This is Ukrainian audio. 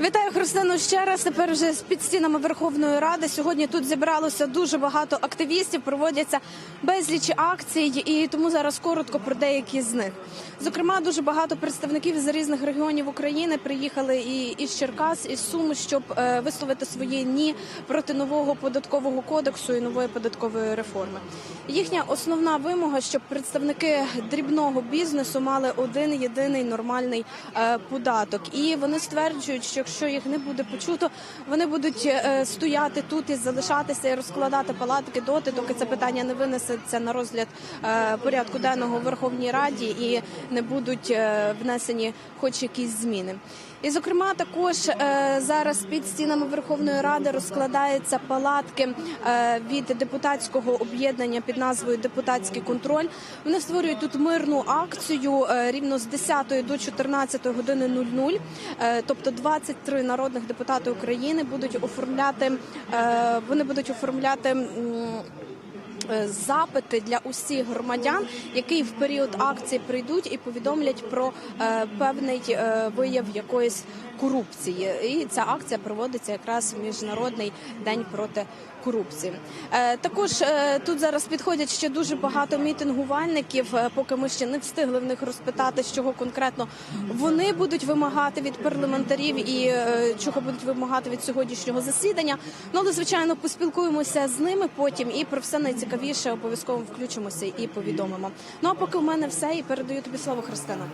Вітаю Христину ще раз. Тепер вже під стінами Верховної Ради. Сьогодні тут зібралося дуже багато активістів. Проводяться безліч акцій, і тому зараз коротко про деякі з них. Зокрема, дуже багато представників з різних регіонів України приїхали і із Черкас, із Сум, щоб е, висловити своє ні проти нового податкового кодексу і нової податкової реформи. Їхня основна вимога, щоб представники дрібного бізнесу мали один єдиний нормальний е, податок, і вони стверджують, що якщо їх не буде почуто, вони будуть е, стояти тут і залишатися і розкладати палатки доти, доки це питання не винесеться на розгляд е, порядку денного в Верховній Раді і не будуть е, внесені хоч якісь зміни. І, зокрема, також е, зараз під стінами Верховної Ради розкладаються палатки е, від депутатського об'єднання під назвою Депутатський контроль. Вони створюють тут мирну акцію е, рівно з 10 до 14 години 00. Е, тобто 23 народних депутати України будуть оформляти. Вони будуть оформляти. Е, Запити для усіх громадян, які в період акції прийдуть і повідомлять про е, певний е, вияв якоїсь корупції. І ця акція проводиться якраз в міжнародний день проти корупції. Е, також е, тут зараз підходять ще дуже багато мітингувальників. е, поки ми ще не встигли в них розпитати, з чого конкретно вони будуть вимагати від парламентарів і чого будуть вимагати від сьогоднішнього засідання. Ну але звичайно поспілкуємося з ними потім і про все найцікавіше обов'язково включимося і повідомимо. Ну а поки у мене все і передаю тобі слово Христина.